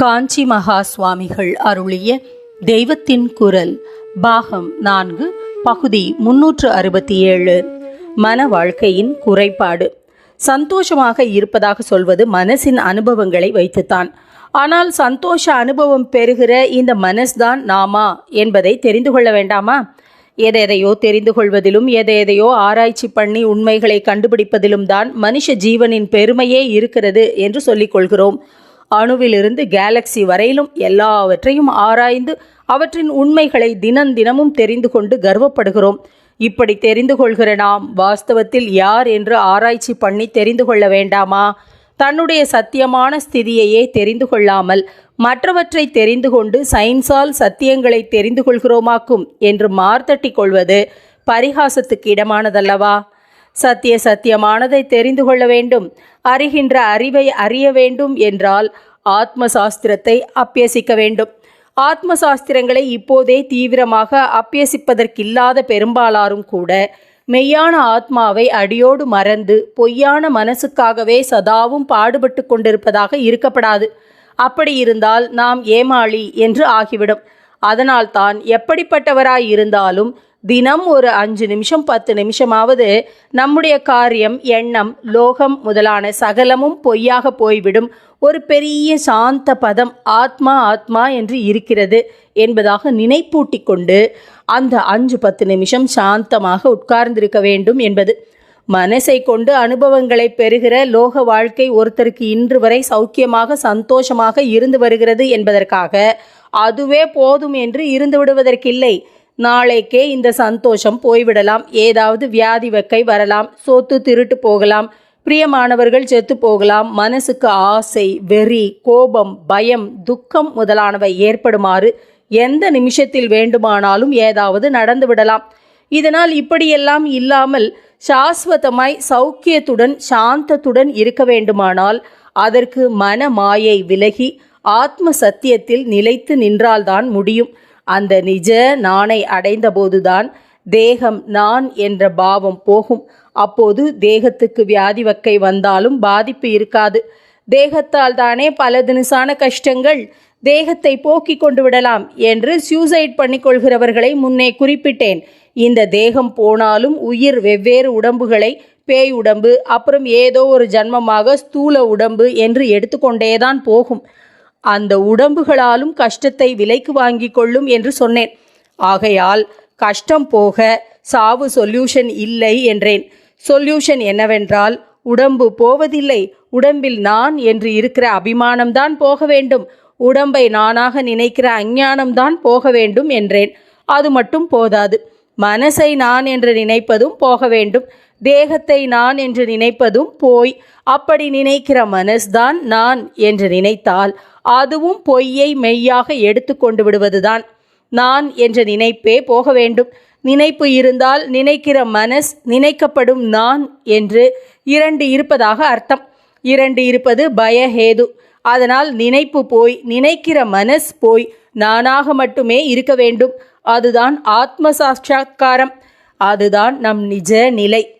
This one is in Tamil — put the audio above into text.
காஞ்சி மகா சுவாமிகள் அருளிய தெய்வத்தின் குரல் பாகம் நான்கு பகுதி முன்னூற்று அறுபத்தி ஏழு மன வாழ்க்கையின் குறைபாடு. சந்தோஷமாக இருப்பதாக சொல்வது மனசின் அனுபவங்களை வைத்துத்தான். ஆனால் சந்தோஷ அனுபவம் பெறுகிற இந்த மனஸ்தான் நாமா என்பதை தெரிந்து கொள்ள வேண்டாமா? எதையோ தெரிந்து கொள்வதிலும் எதையோ ஆராய்ச்சி பண்ணி உண்மைகளை கண்டுபிடிப்பதிலும் தான் மனுஷ ஜீவனின் பெருமையே இருக்கிறது என்று சொல்லிக் கொள்கிறோம். அணுவிலிருந்து கேலக்சி வரையிலும் எல்லாவற்றையும் ஆராய்ந்து அவற்றின் உண்மைகளை தினம் தினமும் தெரிந்து கொண்டு கர்வப்படுகிறோம். இப்படி தெரிந்து கொள்கிற நாம் வாஸ்தவத்தில் யார் என்று ஆராய்ச்சி பண்ணி தெரிந்து கொள்ள வேண்டாமா? தன்னுடைய சத்தியமான ஸ்திதியையே தெரிந்து கொள்ளாமல் மற்றவற்றை தெரிந்து கொண்டு சயின்ஸால் சத்தியங்களை தெரிந்து கொள்கிறோமாக்கும் என்று மார்த்தட்டி கொள்வது பரிகாசத்துக்கு இடமானதல்லவா? சத்திய சத்தியமானதை தெரிந்து கொள்ள வேண்டும். அறிகின்ற அறிவை அறிய வேண்டும் என்றால் ஆத்ம சாஸ்திரத்தை அப்பியசிக்க வேண்டும். ஆத்ம சாஸ்திரங்களை இப்போதே தீவிரமாக அப்பியசிப்பதற்கில்லாத பெரும்பாலாரும் கூட மெய்யான ஆத்மாவை அடியோடு மறந்து பொய்யான மனசுக்காகவே சதாவும் பாடுபட்டு கொண்டிருப்பதாக இருக்கப்படாது. அப்படி இருந்தால் நாம் ஏமாளி என்று ஆகிவிடும். அதனால்தான் எப்படிப்பட்டவராய் இருந்தாலும் தினம் ஒரு அஞ்சு நிமிஷம் பத்து நிமிஷமாவது நம்முடைய காரியம் எண்ணம் லோகம் முதலான சகலமும் பொய்யாக போய்விடும். ஒரு பெரிய சாந்த பதம் ஆத்மா ஆத்மா என்று இருக்கிறது என்பதாக நினைப்பூட்டி கொண்டு அந்த அஞ்சு பத்து நிமிஷம் சாந்தமாக உட்கார்ந்திருக்க வேண்டும் என்பது. மனசை கொண்டு அனுபவங்களை பெறுகிற லோக வாழ்க்கை ஒருத்தருக்கு இன்று வரை சௌக்கியமாக சந்தோஷமாக இருந்து வருகிறது என்பதற்காக அதுவே போதும் என்று இருந்து விடுவதற்கில்லை. நாளைக்கே இந்த சந்தோஷம் போய்விடலாம். ஏதாவது வியாதி வெக்கை வரலாம். சொத்து திருட்டு போகலாம். பிரியமானவர்கள் செத்து போகலாம். மனசுக்கு ஆசை வெறி கோபம் பயம் துக்கம் முதலானவை ஏற்படுமாறு எந்த நிமிஷத்தில் வேண்டுமானாலும் ஏதாவது நடந்து விடலாம். இதனால் இப்படியெல்லாம் இல்லாமல் சாஸ்வதமாய் சௌக்கியத்துடன் சாந்தத்துடன் இருக்க வேண்டுமானால் அதற்கு மன மாயை விலகி ஆத்ம சத்தியத்தில் நிலைத்து நின்றால்தான் முடியும். அந்த நிஜ நானை அடைந்தபோதுதான் தேகம் நான் என்ற பாவம் போகும். அப்போது தேகத்துக்கு வியாதி வக்கை வந்தாலும் பாதிப்பு இருக்காது. தேகத்தால் தானே பல தினசான கஷ்டங்கள் தேகத்தை போக்கிக் கொண்டு விடலாம் என்று சூசைட் பண்ணிக்கொள்கிறவர்களை முன்னே குறிப்பிட்டேன். இந்த தேகம் போனாலும் உயிர் வெவ்வேறு உடம்புகளை பேய் உடம்பு அப்புறம் ஏதோ ஒரு ஜன்மமாக ஸ்தூல உடம்பு என்று எடுத்துக்கொண்டேதான் போகும். அந்த உடம்புகளாலும் கஷ்டத்தை விலைக்கு வாங்கி கொள்ளும் என்று சொன்னேன். ஆகையால் கஷ்டம் போக சாவு சொல்யூஷன் இல்லை என்றேன். சொல்யூஷன் என்னவென்றால் உடம்பு போவதில்லை. உடம்பில் நான் என்று இருக்கிற அபிமானம்தான் போக வேண்டும். உடம்பை நானாக நினைக்கிற அஞ்ஞானம்தான் போக வேண்டும் என்றேன். அது மட்டும் போதாது. மனசை நான் என்று நினைப்பதும் போக வேண்டும். தேகத்தை நான் என்று நினைப்பதும் போய் அப்படி நினைக்கிற மனஸ்தான் நான் என்று நினைத்தால் அதுவும் பொய்யை மெய்யாக எடுத்து கொண்டு விடுவதுதான். நான் என்ற நினைப்பே போக வேண்டும். நினைப்பு இருந்தால் நினைக்கிற மனஸ் நினைக்கப்படும் நான் என்று இரண்டு இருப்பதாக அர்த்தம். இரண்டு இருப்பது பயஹேது அதனால் நினைப்பு போய் நினைக்கிற மனஸ் போய் நானாக மட்டுமே இருக்க வேண்டும். அதுதான் ஆத்ம சாட்சா்காரம் அதுதான் நம் நிஜ நிலை.